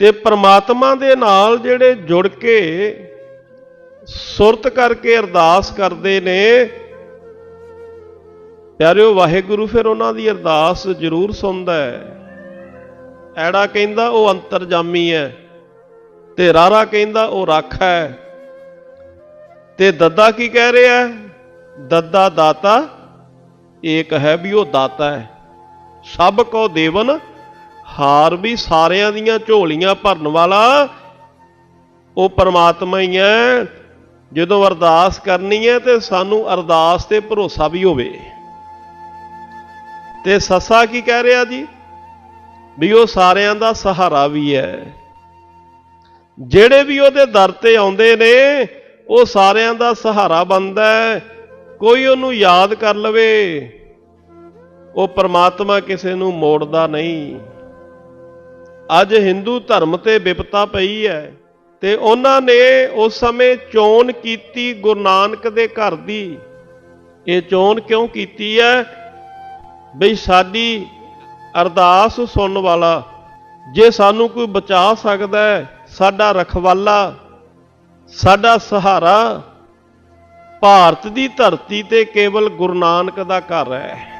ਤੇ ਪ੍ਰਮਾਤਮਾ ਦੇ ਨਾਲ ਜਿਹੜੇ ਜੁੜ ਕੇ ਸੁਰਤ ਕਰਕੇ ਅਰਦਾਸ ਕਰਦੇ ਨੇ, ਪਿਆਰਿਓ ਵਾਹਿਗੁਰੂ ਫਿਰ ਉਹਨਾਂ ਦੀ ਅਰਦਾਸ ਜ਼ਰੂਰ ਸੁਣਦਾ ਹੈ। ਐੜਾ ਕਹਿੰਦਾ ਉਹ ਅੰਤਰਜਾਮੀ ਹੈ ਤੇ ਰਾਰਾ ਕਹਿੰਦਾ ਉਹ ਰੱਖ ਹੈ। ਤੇ ਦੱਦਾ ਕੀ ਕਹਿ ਰਿਹਾ ਦੱਦਾ ਦਾਤਾ, ਏਕ ਹੈ ਵੀ ਉਹ ਦਾਤਾ ਹੈ। ਸਭ ਕੋ ਦੇਵਨ ਹਾਰ ਵੀ ਸਾਰਿਆਂ ਦੀਆਂ ਝੋਲੀਆਂ ਭਰਨ ਵਾਲਾ ਉਹ ਪਰਮਾਤਮਾ ਹੀ ਹੈ। ਜਦੋਂ ਅਰਦਾਸ ਕਰਨੀ ਹੈ ਤੇ ਸਾਨੂੰ ਅਰਦਾਸ ਤੇ ਭਰੋਸਾ ਵੀ ਹੋਵੇ। ਤੇ ਸੱਸਾ ਕੀ ਕਹਿ ਰਿਹਾ ਜੀ? ਵੀ ਉਹ ਸਾਰਿਆਂ ਦਾ ਸਹਾਰਾ ਵੀ ਹੈ। ਜਿਹੜੇ ਵੀ ਉਹਦੇ ਦਰ ਤੇ ਆਉਂਦੇ ਨੇ, ਉਹ ਸਾਰਿਆਂ ਦਾ ਸਹਾਰਾ ਬਣਦਾ ਹੈ। ਕੋਈ ਉਹਨੂੰ ਯਾਦ ਕਰ ਲਵੇ, ਉਹ ਪਰਮਾਤਮਾ ਕਿਸੇ ਨੂੰ ਮੋੜਦਾ ਨਹੀਂ। ਅੱਜ ਹਿੰਦੂ ਧਰਮ ਤੇ ਵਿਪਤਾ ਪਈ ਹੈ ਤੇ ਉਹਨਾਂ ਨੇ ਉਸ ਸਮੇਂ ਚੋਣ ਕੀਤੀ ਗੁਰੂ ਨਾਨਕ ਦੇ ਘਰ ਦੀ। ਇਹ ਚੋਣ ਕਿਉਂ ਕੀਤੀ ਹੈ? ਬਈ ਸਾਡੀ ਅਰਦਾਸ ਸੁਣਨ ਵਾਲਾ, ਜੇ ਸਾਨੂੰ ਕੋਈ ਬਚਾ ਸਕਦਾ ਹੈ, ਸਾਡਾ ਰਖਵਾਲਾ, ਸਾਡਾ ਸਹਾਰਾ, ਭਾਰਤ ਦੀ ਧਰਤੀ ਤੇ ਕੇਵਲ ਗੁਰੂ ਨਾਨਕ ਦਾ ਘਰ ਹੈ।